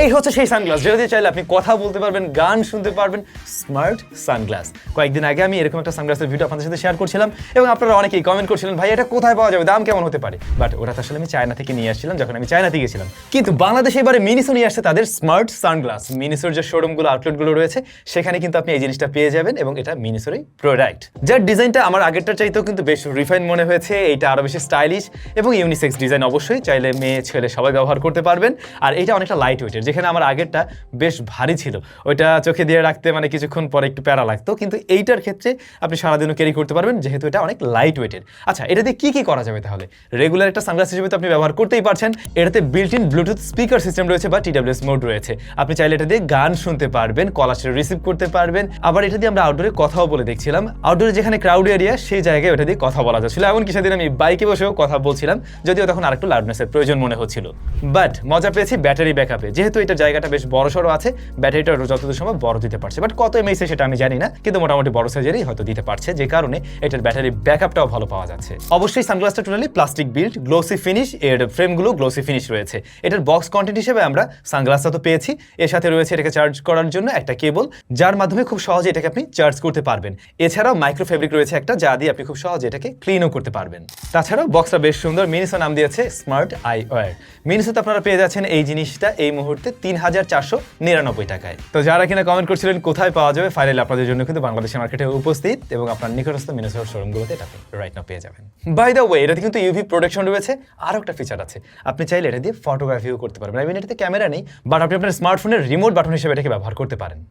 এই হচ্ছে সেই সানগ্লাস যেটা দিয়ে চাইলে আপনি কথা বলতে পারবেন, গান শুনতে পারবেন স্মার্ট সানগ্লাস কয়েকদিন আগে আমি এরকম একটা সানগ্লাসের ভিডিও আপনাদের সাথে শেয়ার করছিলাম এবং আপনারা অনেকেই কমেন্ট করছিলেন, ভাই, এটা কোথায় পাওয়া যাবে? দাম কেমন হতে পারে? বাট ওটা আসলে আমি চায়না থেকে নিয়ে আসছিলাম, যখন আমি চায়নাতে গেছিলাম। কিন্তু বাংলাদেশে এবারে মিনিসো নিয়ে আসছে তাদের স্মার্ট সানগ্লাস মিনিসোর যে শোরুমগুলো আউটলেটগুলো রয়েছে, সেখানে কিন্তু আপনি এই জিনিসটা পেয়ে যাবেন এবং এটা মিনিসোরই প্রোডাক্ট যার ডিজাইনটা আমার আগেরটা চাইতেও কিন্তু বেশ রিফাইন মনে হয়েছে, এইটা আরও বেশি স্টাইলিশ এবং ইউনিসেক্স ডিজাইন অবশ্যই। চাইলে মেয়ে, ছেলে সবাই ব্যবহার করতে পারবেন। আর এটা অনেকটা লাইট ওয়েটের যেখানে আমার আগেরটা বেশ ভারী ছিল। ওইটা চোখে দিয়ে রাখতে মানে কিছুক্ষণ পরে একটু প্যারা লাগতো। কিন্তু এইটার ক্ষেত্রে আপনি সারাদিনও ক্যারি করতে পারবেন, যেহেতু এটা অনেক লাইট ওয়েটের আচ্ছা এটা দিয়ে কী কি করা যাবে তাহলে? রেগুলার একটা সানগ্লাস হিসেবে তো আপনি ব্যবহার করতেই পারছেন। এটাতে built in bluetooth speaker system রয়েছে বা টিডাব্লিউএস মোড রয়েছে। আপনি চাইলে এটা দিয়ে গান শুনতে পারবেন, কল আসলে রিসিভ করতে পারবেন। আবার এটা দিয়ে আমরা আউটডোরে কথাও বলে দেখছিলাম। আউটডোরে যেখানে ক্রাউড এরিয়া সেই জায়গায় ওটা দিয়ে কথা বলা যাচ্ছিল। এমনকি সেদিন আমি বাইকে বসেও কথা বলছিলাম, যদিও তখন আরেকটু লাউডনেসের প্রয়োজন মনে হচ্ছিল। বাট মজা পেয়েছি ব্যাটারি ব্যাকআপে যেহেতু এটা জায়গাটা বেশ বড় সড়ো আছে ব্যাটারিটা যতদূর সম্ভব বড় দিতে পারছে। বাট কত এমএইচে সেটা আমি জানি না, কিন্তু মোটামুটি বড় সাইজেরই হয়তো দিতে পারছে, যে কারণে এটার ব্যাটারি ব্যাকআপটাও ভালো পাওয়া যাচ্ছে। অবশ্যই সানগ্লাসটা totally plastic build glossy finish এর ফ্রেমগুলো গ্লোসি ফিনিশ রয়েছে। এটার বক্স কন্টেন্ট হিসেবে আমরা সানগ্লাসটা তো পেয়েছি। এর সাথে রয়েছে এটাকে চার্জ করার জন্য একটা কেবল যার মাধ্যমে খুব সহজে এটাকে আপনি চার্জ করতে পারবেন। এছাড়াও মাইক্রো ফেব্রিক রয়েছে একটা, যা দিয়ে আপনি খুব সহজে এটাকে ক্লিনও করতে পারবেন। তাছাড়াও বক্সটা বেশ সুন্দর মিনিসো নাম দিয়েছে স্মার্ট আই ওয়ার মিনিসোতে আপনারা পেয়ে যাচ্ছেন এই জিনিসটা, এই মুহূর্তে তিন হাজার চারশো নিরানব্বই টাকায়। তো যারা কিনা কমেন্ট করছিলেন, কোথায় পাওয়া যাবে? ফাইনালি আপনাদের জন্য কিন্তু বাংলাদেশের মার্কেটে উপস্থিত এবং আপনার নিকটস্থ মিনেসোর শোরুমগুলোতে এটা রাইট না পেয়ে যাবেন। বাই দ্য ওয়ে এটাতে কিন্তু ইউভি প্রোটেকশন রয়েছে। আরও একটা ফিচার আছে। আপনি চাইলে এটা দিয়ে ফটোগ্রাফিও করতে পারবেন। আই মিন এটাতে ক্যামেরা নেই বাট আপনি আপনার স্মার্টফোনের রিমোট বাটন হিসেবে এটাকে ব্যবহার করতে পারেন।